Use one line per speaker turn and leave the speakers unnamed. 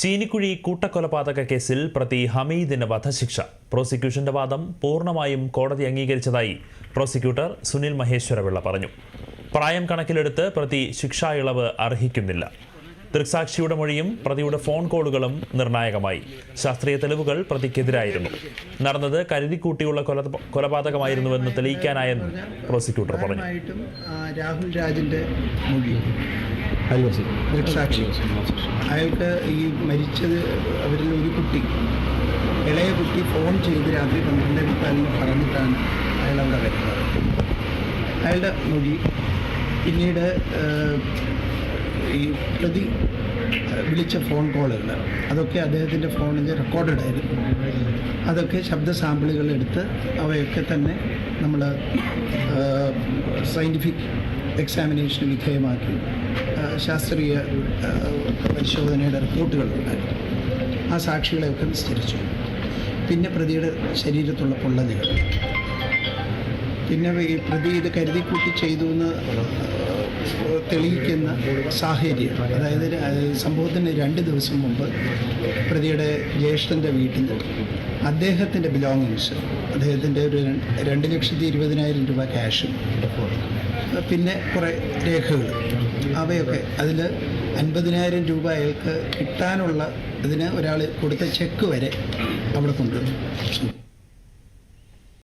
ചീനിക്കുഴി കൂട്ടക്കൊലപാതക കേസിൽ പ്രതി ഹമീദിന് വധശിക്ഷ. പ്രോസിക്യൂഷന്റെ വാദം പൂർണമായും കോടതി അംഗീകരിച്ചതായി പ്രോസിക്യൂട്ടർ സുനിൽ മഹേശ്വരപിള്ള പറഞ്ഞു. പ്രായം കണക്കിലെടുത്ത് പ്രതി ശിക്ഷാ ഇളവ് അർഹിക്കുന്നില്ല. ദൃക്സാക്ഷിയുടെ മൊഴിയും പ്രതിയുടെ ഫോൺ കോളുകളും നിർണായകമായി. ശാസ്ത്രീയ തെളിവുകൾ പ്രതിക്കെതിരായിരുന്നു. നടന്നത് കരുതിക്കൂട്ടിയുള്ള കൊല കൊലപാതകമായിരുന്നുവെന്ന് തെളിയിക്കാനായെന്നും പ്രോസിക്യൂട്ടർ പറഞ്ഞു.
രാഹുൽ രാജിന്റെ മൊഴി.
അയൽവാസി.
ദൃക്സാക്ഷി അയാൾക്ക് ഈ മരിച്ചത് അവരിൽ ഒരു കുട്ടി. ഇളയ കുട്ടി ഫോൺ ചെയ്ത് രാത്രി പന്ത്രണ്ടേ മുക്കാലിന് പറഞ്ഞിട്ടാണ് അയാൾ അവിടെ വരുന്നത്. അയാളുടെ മൊഴി പിന്നീട് ഈ പ്രതി വിളിച്ച ഫോൺ കോളുകൾ. അതൊക്കെ അദ്ദേഹത്തിന്റെ ഫോണിൽ റെക്കോർഡഡ് ആയിരുന്നു അതൊക്കെ ശബ്ദ സാമ്പിളുകൾ എടുത്ത് അവയൊക്കെ തന്നെ നമ്മൾ സയന്റിഫിക് എക്സാമിനേഷന് വിധേയമാക്കി ശാസ്ത്രീയ പരിശോധനയുടെ റിപ്പോർട്ടുകൾ ഉണ്ടായിരുന്നു ആ സാക്ഷികളെയൊക്കെ വിസ്തരിച്ചു. പിന്നെ പ്രതിയുടെ ശരീരത്തുള്ള പൊള്ളലുകൾ. പിന്നെ ഈ പ്രതി ഇത് കരുതിക്കൂട്ടി ചെയ്തു എന്ന് തെളിയിക്കുന്ന സാഹചര്യം. അതായത് സംഭവത്തിന് രണ്ട് ദിവസം മുമ്പ് പ്രതിയുടെ ജ്യേഷ്ഠന്റെ വീട്ടിൽ അദ്ദേഹത്തിന്റെ ബിലോങ്ങിങ്സ് അദ്ദേഹത്തിന്റെ ഒരു രണ്ട് ലക്ഷത്തി ഇരുപതിനായിരം രൂപ ക്യാഷും പിന്നെ കുറേ രേഖകൾ. അവയൊക്കെ അതിൽ അൻപതിനായിരം രൂപ അയാൾക്ക് കിട്ടാനുള്ള ഇതിന് ഒരാൾ കൊടുത്ത ചെക്ക് വരെ അവിടെ കൊണ്ടുവന്നു